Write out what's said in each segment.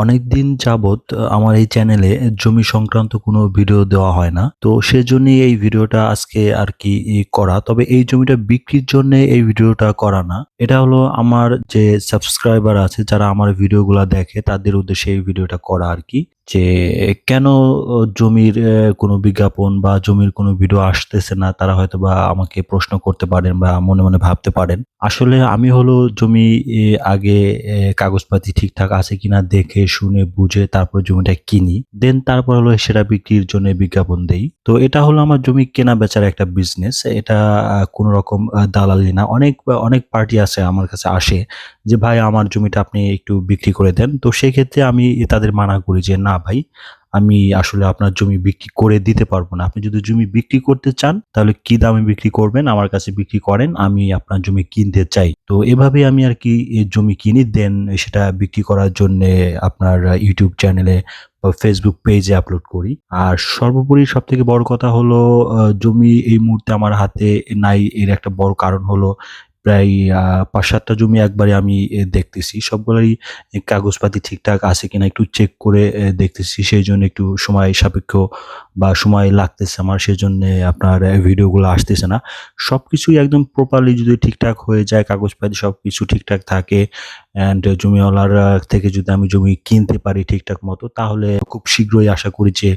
অনেকদিন যাবত আমার এই চ্যানেলে জমি সংক্রান্ত কোনো ভিডিও দেওয়া হয় না। তো সেজন্যই এই ভিডিওটা আজকে আর কি করা। তবে এই জমিটা বিক্রির জন্য এই ভিডিওটা করা না। এটা হলো আমার যে সাবস্ক্রাইবার আছে, যারা আমার ভিডিওগুলো দেখে, তাদের উদ্দেশ্যে এই ভিডিওটা করা আর কি। যে কেন জমির কোনো বিজ্ঞাপন বা জমির কোনো ভিডিও আসতেছে না, তারা হয়তো বা আমাকে প্রশ্ন করতে পারেন বা মনে মনে ভাবতে পারেন। আসলে আমি হলো জমি আগে কাগজপাতি ঠিকঠাক আছে কিনা দেখে, শুনে, বুঝে তারপর জমিটা কিনি। দেন তারপর হলো সেটা বিক্রির জন্য বিজ্ঞাপন দেই। তো এটা হলো আমার জমি কেনা বেচার একটা বিজনেস এটা কোনো রকম দালালি না। অনেক অনেক পার্টি আছে আমার কাছে আসে যে, ভাই, আমার জমিটা আপনি একটু বিক্রি করে দেন। তো সেক্ষেত্রে আমি তাদের মানা করি যে, না ভাই, আমি আসলে আপনার জমি বিক্রি করে দিতে পারব না। আপনি যদি জমি বিক্রি করতে চান, তাহলে কি দামে বিক্রি করবেন? আমার কাছে বিক্রি করেন, আমি আপনার জমি কিনতে চাই। তো এভাবে আমি আর কি জমি কিনি। দেন সেটা বিক্রি করার জন্য আপনার ইউটিউব চ্যানেলে বা ফেসবুক পেজে আপলোড করি। আর সর্বোপরি সব থেকে বড় কথা হলো জমি এই মুহূর্তে আমার হাতে নাই, এর একটা বড় কারণ হলো প্রায় পাঁচ সাতটা জমি একবারে আমি দেখতেছি। সবগুলোই কাগজপাতি ঠিকঠাক আছে কিনা একটু চেক করে দেখতেছি। সেই জন্য একটু সময় সাপেক্ষ বা সময় লাগতেছে আমার সেই জন্য আপনার ভিডিওগুলো আসতেছে না। সব কিছুই একদম প্রপারলি যদি ঠিকঠাক হয়ে যায়, কাগজপাতি সব কিছু ঠিকঠাক থাকে অ্যান্ড জমিওয়ালার থেকে যদি আমি জমি কিনতে পারি ঠিকঠাক মতো, তাহলে খুব শীঘ্রই আশা করি যে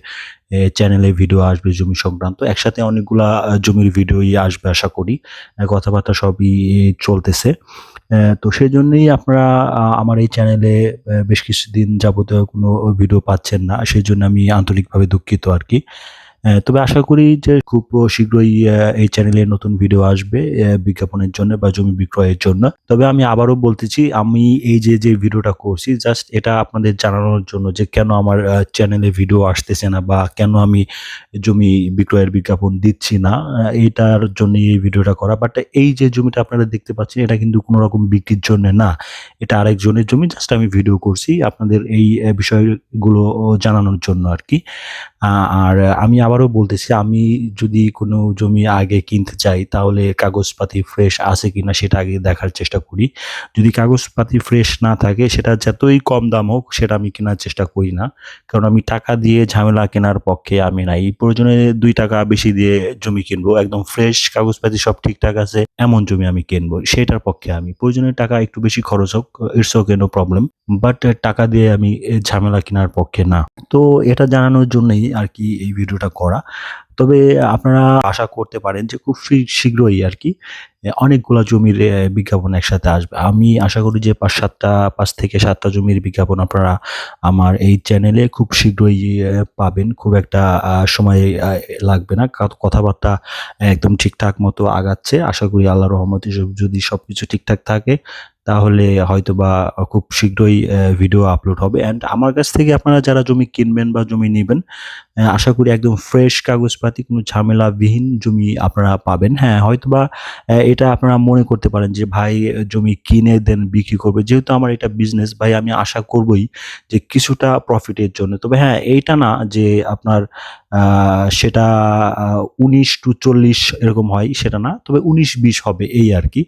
চ্যানেলে ভিডিও আসবে জমি সংক্রান্ত। একসাথে অনেকগুলা জমির ভিডিওই আসবে আশা করি। কথাবার্তা সবই চলতেছে। তো সেই জন্যই আপনারা আমার এই চ্যানেলে বেশ কিছুদিন যাবতীয় কোনো ভিডিও পাচ্ছেন না। সেই জন্য আমি আন্তরিকভাবে দুঃখিত আর কি। তবে আশা করি যে খুব শীঘ্রই এই চ্যানেলে নতুন ভিডিও আসবে বিজ্ঞাপনের জন্য বা জমি বিক্রয়ের জন্য। তবে আমি আবারও বলতেছি, আমি এই যে যে ভিডিওটা করছি জাস্ট এটা আপনাদের জানানোর জন্য যে কেন আমার চ্যানেলে ভিডিও আসতেছে না বা কেন আমি জমি বিক্রয়ের বিজ্ঞাপন দিচ্ছি না এটার জন্য এই ভিডিওটা করা। বাট এই যে জমিটা আপনারা দেখতে পাচ্ছেন, এটা কিন্তু কোনো রকম বিক্রির জন্য না। এটা আরেকজনের জমি জাস্ট আমি ভিডিও করছি আপনাদের এই বিষয়গুলো জানানোর জন্য আর কি। আর আমি আবারও বলতেছি, আমি যদি কোনো জমি আগে কিনতে চাই, তাহলে কাগজপাতি ফ্রেশ আছে কিনা সেটা আগে দেখার চেষ্টা করি। যদি কাগজপাতি ফ্রেশ না থাকে, সেটা যতই কম দাম হোক, সেটা আমি কেনার চেষ্টা করি না। কারণ আমি টাকা দিয়ে ঝামেলা কেনার পক্ষে আমি নাই। প্রয়োজনে দুই টাকা বেশি দিয়ে জমি কিনবো। একদম ফ্রেশ কাগজপাতি সব ঠিকঠাক আছে, এমন জমি আমি কিনবো, সেটার পক্ষে আমি। প্রয়োজনে টাকা একটু বেশি খরচ হোক it's okay no problem but টাকা দিয়ে আমি ঝামেলা কেনার পক্ষে না। তো এটা জানানোর জন্যই আর কি এই ভিডিওটা করা। তবে আপনারা আশা করতে পারেন যে খুব শীঘ্রই আর কি অনেকগুলা জমির বিজ্ঞাপন একসাথে আসবে। আমি আশা করি যে পাঁচ সাতটা, পাঁচ থেকে সাতটা জমির বিজ্ঞাপন আপনারা আমার এই চ্যানেলে খুব শীঘ্রই পাবেন। খুব একটা সময় লাগবে না। কথাবার্তা একদম ঠিকঠাক মতো আগাচ্ছে। আশা করি আল্লাহ রহমতে সব- যদি সবকিছু ঠিকঠাক থাকে, তাহলে হয়তো বা খুব শীঘ্রই ভিডিও আপলোড হবে। অ্যান্ড আমার কাছ থেকে আপনারা যারা জমি কিনবেন বা জমি নেবেন আশা করি একদম ফ্রেশ কাগজপাতি কোনো ঝামেলাবিহীন জমি আপনারা পাবেন। হ্যাঁ হয়তোবা এটা আপনারা মনে করতে পারেন যে, ভাই, জমি কিনে দেন, বিক্রি করবে। যেহেতু আমার এটা বিজনেস ভাই, আমি আশা করবই যে কিছুটা প্রফিটের জন্য। তবে হ্যাঁ এইটা না যে আপনার সেটা উনিশ টু চল্লিশ এরকম হয় সেটা না, তবে উনিশ বিশ হবে এই আর কি।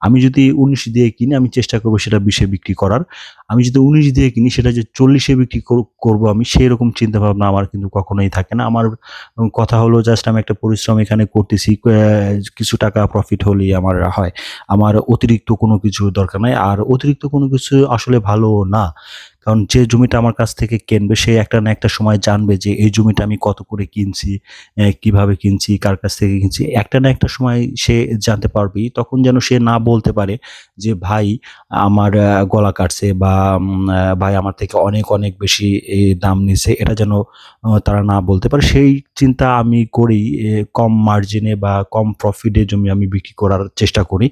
আমি যদি উনিশ দিয়ে কিনি, আমি চেষ্টা করব সেটা বিশে বিক্রি করার। আমি যদি উনিশ দিয়ে কিনি, সেটা যে চল্লিশে বিক্রি কর- করব আমি সেই রকম চিন্তা ভাবনা আমার কিন্তু কখনোই থাকে না। আমার কথা হলো জাস্ট আমি একটা পরিশ্রম এখানে করতেছি কিছু টাকা প্রফিট হলেই আমার হয়। আমার অতিরিক্ত কোনো কিছু দরকার নাই। আর অতিরিক্ত কোনো কিছু আসলে ভালো না। কারণ যে জমিটা আমার কাছ থেকে কিনবে, সে একটা না একটা সময় জানবে যে এই জমিটা আমি কত করে কিনছি কীভাবে কিনছি, কার কাছ থেকে কিনছি। একটা না একটা সময় সে জানতে পারবেই। তখন যেন সে না বলতে পারে যে, ভাই, আমার গলা কাটছে বা ভাই আমার থেকে অনেক অনেক বেশি দাম নিছে। এটা যেন তারা না বলতে পারে। সেই চিন্তা আমি করি কম মার্জিনে বা কম প্রফিটে জমি আমি বিক্রি করার চেষ্টা করি।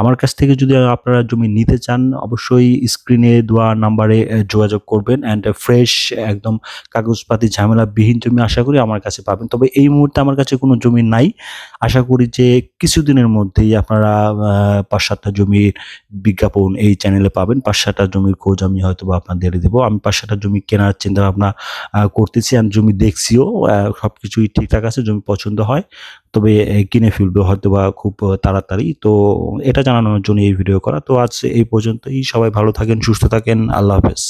আমার কাছ থেকে যদি আপনারা জমি নিতে চান, অবশ্যই স্ক্রিনে দেওয়া নাম্বারে যোগাযোগ করবেন অ্যান্ড ফ্রেশ একদম কাগজপাতি ঝামেলাবিহীন জমি আশা করি আমার কাছে পাবেন। তবে এই মুহূর্তে আমার কাছে কোনো জমি নাই। আশা করি যে কিছুদিনের মধ্যেই আপনারা পাঁচ সাতটা জমির বিজ্ঞাপন এই চ্যানেলে পাবেন। পাঁচ সাতটা জমির খোঁজ আমি হয়তো বা আপনাদের দেবো। আমি পাঁচ সাতটা জমি কেনার চিন্তা ভাবনা করতেছি আর জমি দেখছিও সব কিছুই ঠিকঠাক আছে, জমি পছন্দ হয়। তবে কিনে ফেলবে হয়তো বা খুব তাড়াতাড়ি। তো এটা জানানোর জন্য এই ভিডিও করা। তো আজ এই পর্যন্তই। সবাই ভালো থাকেন, সুস্থ থাকেন। আল্লাহ হাফেজ।